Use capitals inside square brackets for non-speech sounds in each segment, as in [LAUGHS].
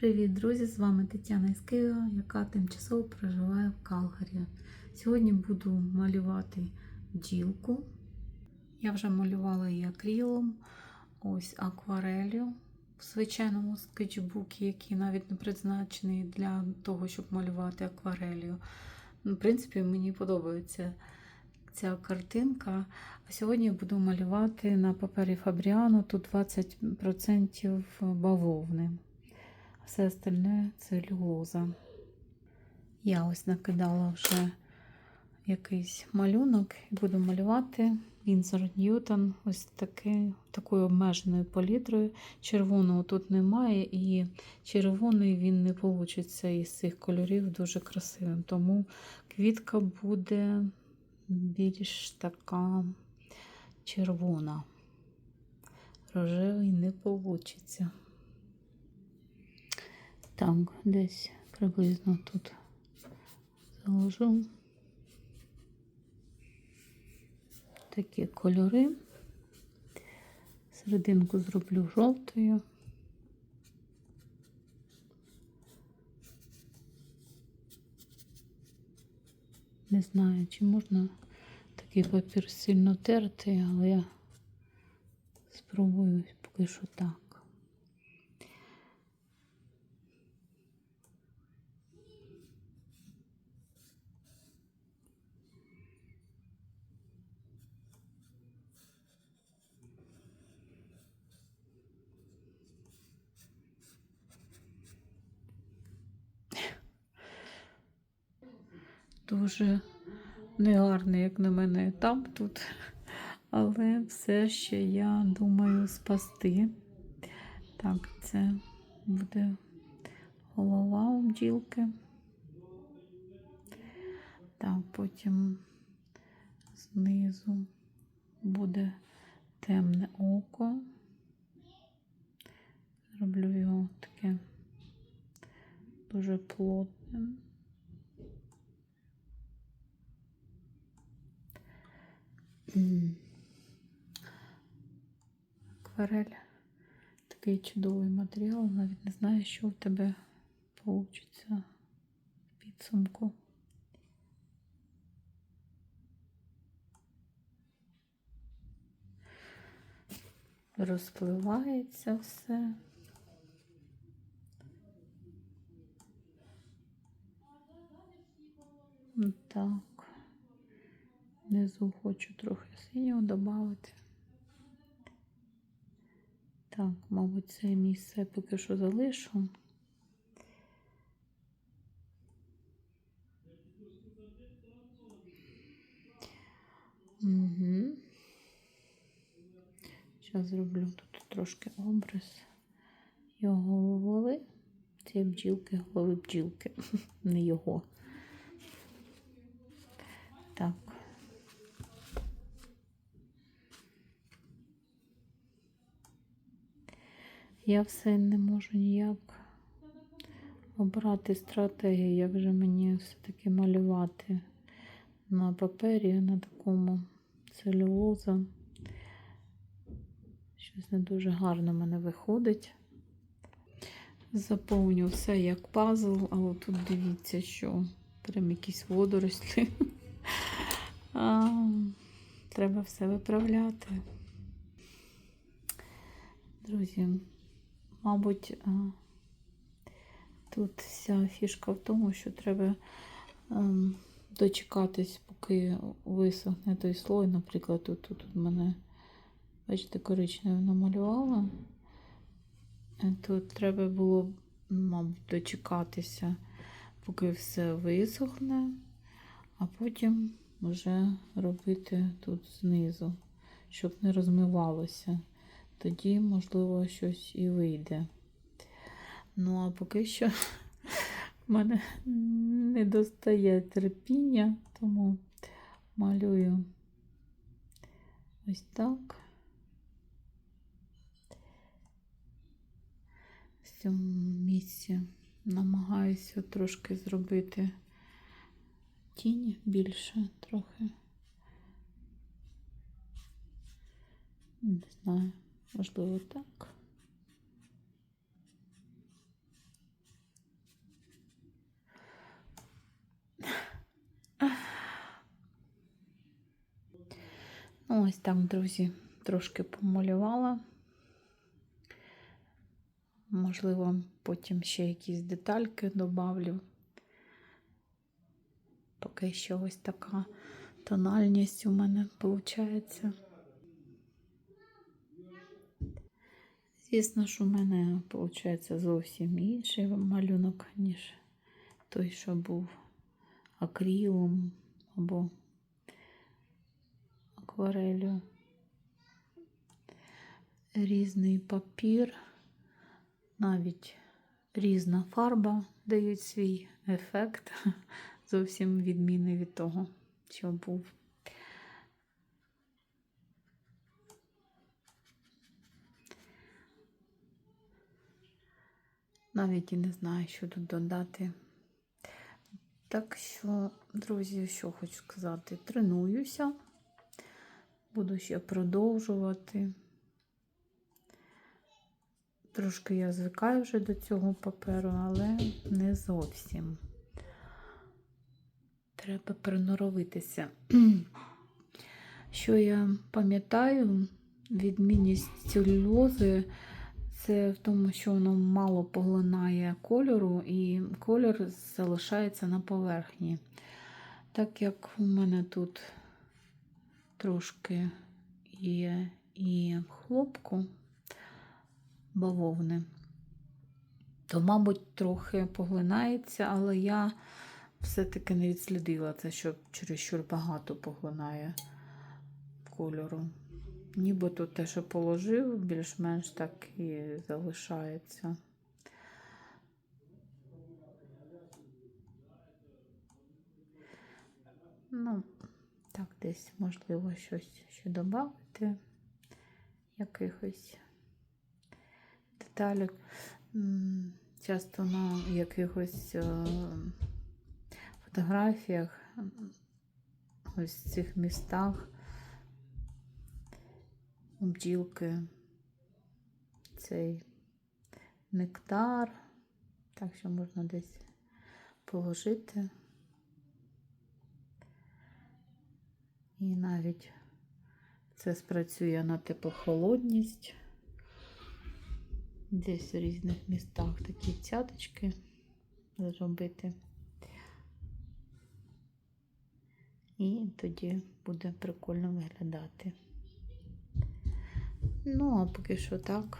Привіт, друзі! З вами Тетяна із Києва, яка тимчасово проживає в Калгарі. Сьогодні буду малювати бджілку. Я вже малювала її акрилом, ось акварелью в звичайному скетчбуці, який навіть не призначений для того, щоб малювати акварелью. Ну, В принципі, мені подобається ця картинка. А сьогодні я буду малювати на папері Фабріано. Тут 20% бавовни. Все остальне целюлоза. Я ось накидала вже якийсь малюнок і буду малювати Вінзор Ньютон ось таки, такою обмеженою палітрою. Червоного тут немає, і червоний він не вийде із цих кольорів дуже красивим. Тому квітка буде більш така червона. Рожевий не вийде. Так, десь приблизно тут заложу такі кольори. Серединку зроблю жовтою. Не знаю, чи можна такий папір сильно терти, але я спробую поки що так. Дуже негарний, як на мене, етап тут. Але все ще я думаю спасти. Так, це буде голова у бджілки. Так, потім знизу буде темне око. Зроблю його таке дуже плотним. Акварель такий чудовий матеріал, навіть не знаю, що в тебе вийде в підсумку. Розпливається все. Так. Внизу хочу трохи синього додати. Так, мабуть, це місце поки що залишу. Угу. Зараз зроблю тут трошки образ його голови. Цієї бджілки, голови бджілки, [LAUGHS] не його. Так. Я все не можу ніяк обрати стратегію, як же мені все-таки малювати на папері, на такому целюлоза. Щось не дуже гарно в мене виходить. Заповню все як пазл, але тут дивіться, що прям якісь водорослі. [LAUGHS] А, Треба все виправляти. Друзі, мабуть, тут вся фішка в тому, що треба ем, дочекатись, поки висохне той слой. Наприклад, тут, тут у мене, бачите, коричневе намалювала. Тут треба було, мабуть, дочекатися, поки все висохне, а потім вже робити тут знизу, щоб не розмивалося. Тоді, можливо, щось і вийде. Ну, а поки що в [LAUGHS] мене не достає терпіння, тому малюю ось так. В цьому місці намагаюся трошки зробити тінь більше трохи. Не знаю, Можливо, так. Ну, ось так, друзі, трошки помалювала. Можливо, потім ще якісь детальки добавлю. Поки що ось така тональність у мене виходить. Звісно, що в мене виходить зовсім інший малюнок, ніж той, що був акрилом або акварелью. Різний папір, навіть різна фарба дають свій ефект, [LAUGHS] зовсім відмінний від того, що був. Навіть і не знаю, що тут додати. Так що, друзі, що хочу сказати, тренуюся, буду ще продовжувати. Трошки я звикаю вже до цього паперу, але не зовсім. Треба приноровитися. Що я пам'ятаю, відмінність целюлози це в тому, що воно мало поглинає кольору, і кольор залишається на поверхні. Так як у мене тут трошки є і хлопку бавовни, то, мабуть, трохи поглинається, але я все-таки не відслідила це, що чересчур багато поглинає кольору. Нібито те, що положив, більш-менш так і залишається. Ну, так, десь можливо щось ще додати, якихось деталей. Часто на якихось е, фотографіях, ось в цих містах у бджілки цей нектар, так що можна десь положити. І навіть це спрацює на теплохолодність. Десь в різних містах такі цяточки зробити. І тоді буде прикольно виглядати. Ну, а поки що так.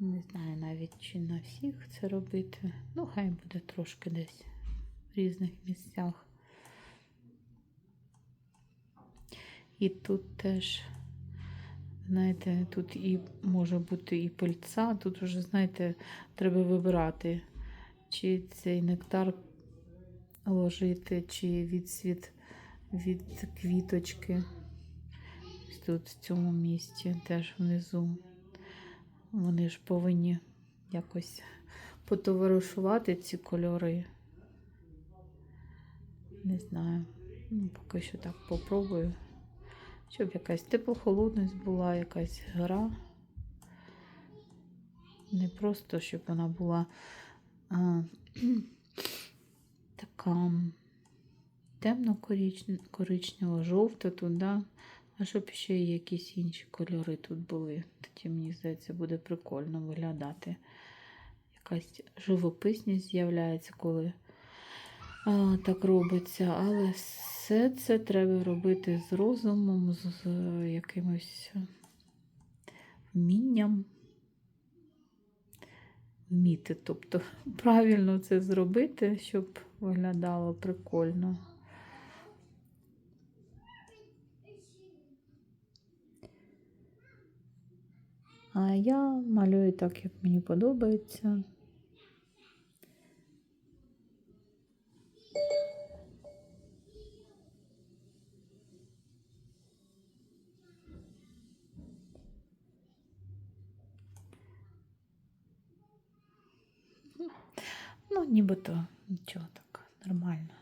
Не знаю навіть, чи на всіх це робити. Ну, хай буде трошки десь в різних місцях. І тут теж, знаєте, тут і може бути і пильця, тут вже, знаєте, треба вибирати, чи цей нектар ложити, чи відсвіт від квіточки. Тут в цьому місці, теж внизу. Вони ж повинні якось потоваришувати ці кольори. Не знаю. Ну, Поки що так попробую. Щоб якась теплохолодність була, якась гра. Не просто, щоб вона була а, така темно-коричнева, жовта туди, а щоб ще якісь інші кольори тут були. Тоді, мені здається, буде прикольно виглядати. Якась живописність з'являється, коли а, так робиться. Але все це треба робити з розумом, з, з якимось вмінням. Вміти, тобто [LAUGHS] правильно це зробити, щоб виглядало прикольно. А я малюю так, як мені подобається. Ну, нібито нічого так, Нормально.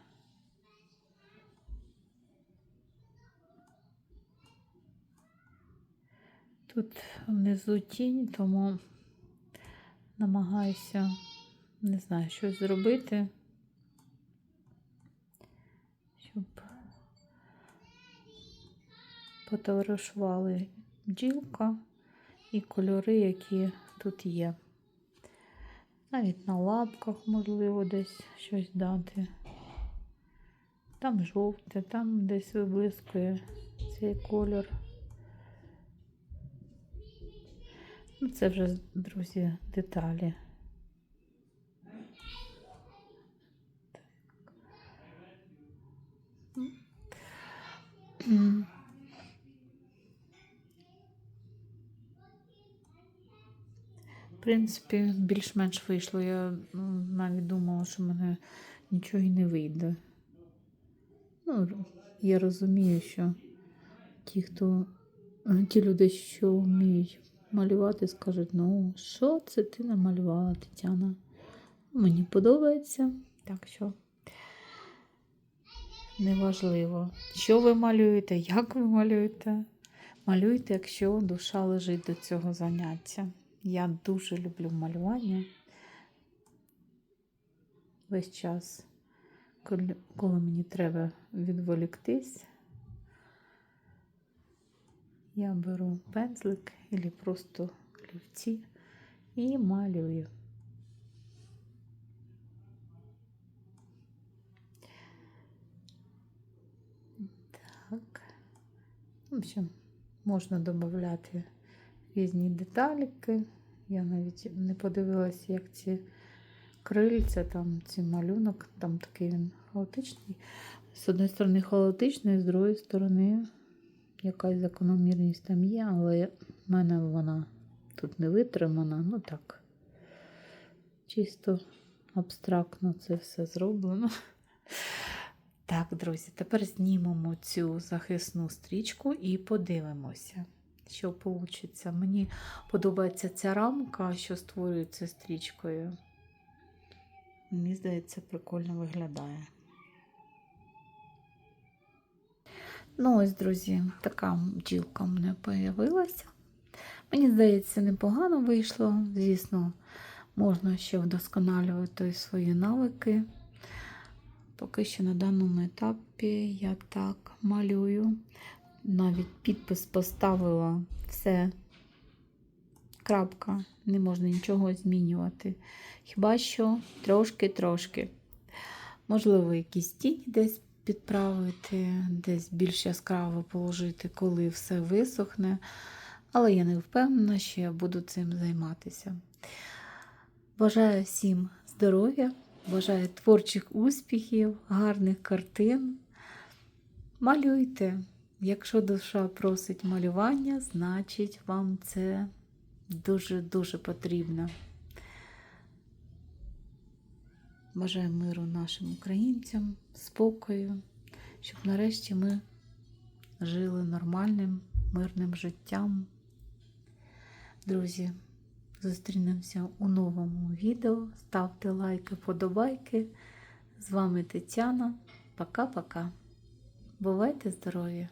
Тут внизу тінь, тому намагаюся не знаю, щось зробити, щоб потоваришували бджілка і кольори, які тут є. Навіть на лапках можливо десь щось дати. Там жовте, там десь виблискує цей колір. Ну, це вже, друзі, деталі. М. В принципі, більш-менш вийшло. Я ну, навіть думала, що мене нічого і не вийде. Ну, я розумію, що ті, хто ті люди, що вміють малювати, скажуть, ну, що це ти намалювала, Тетяна? Мені подобається, так що неважливо, що ви малюєте, як ви малюєте. Малюйте, якщо душа лежить до цього заняття. Я дуже люблю малювання весь час, коли, мені треба відволіктись, я беру пензлик або просто олівці і малюю. Так. В общем, можна додати різні деталіки. Я навіть не подивилася, як ці крильця, там цей малюнок, там такий він хаотичний. З однієї сторони хаотичний, з другої сторони якась закономірність там є, але в мене вона тут не витримана. Ну так, чисто абстрактно це все зроблено. Так, друзі, тепер знімемо цю захисну стрічку і подивимося, що вийде. Мені подобається ця рамка, що створюється стрічкою. Мені здається, прикольно виглядає. Ну, ось, друзі, така бджілка в мене з'явилася. Мені здається, непогано вийшло. Звісно, можна ще вдосконалювати свої навики. Поки що на даному етапі я так малюю. Навіть підпис поставила все. Крапка, не можна нічого змінювати. Хіба що трошки-трошки. Можливо, якісь тіні десь підправити, десь більш яскраво положити, коли все висохне. Але я не впевнена, що я буду цим займатися. Бажаю всім здоров'я, бажаю творчих успіхів, гарних картин. Малюйте. Якщо душа просить малювання, значить вам це дуже-дуже потрібно. Бажаю миру нашим українцям, спокою, щоб нарешті ми жили нормальним, мирним життям. Друзі, зустрінемося у новому відео. Ставте лайки, подобайки. З вами Тетяна. Пока-пока. Бувайте здорові!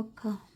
어, 카카오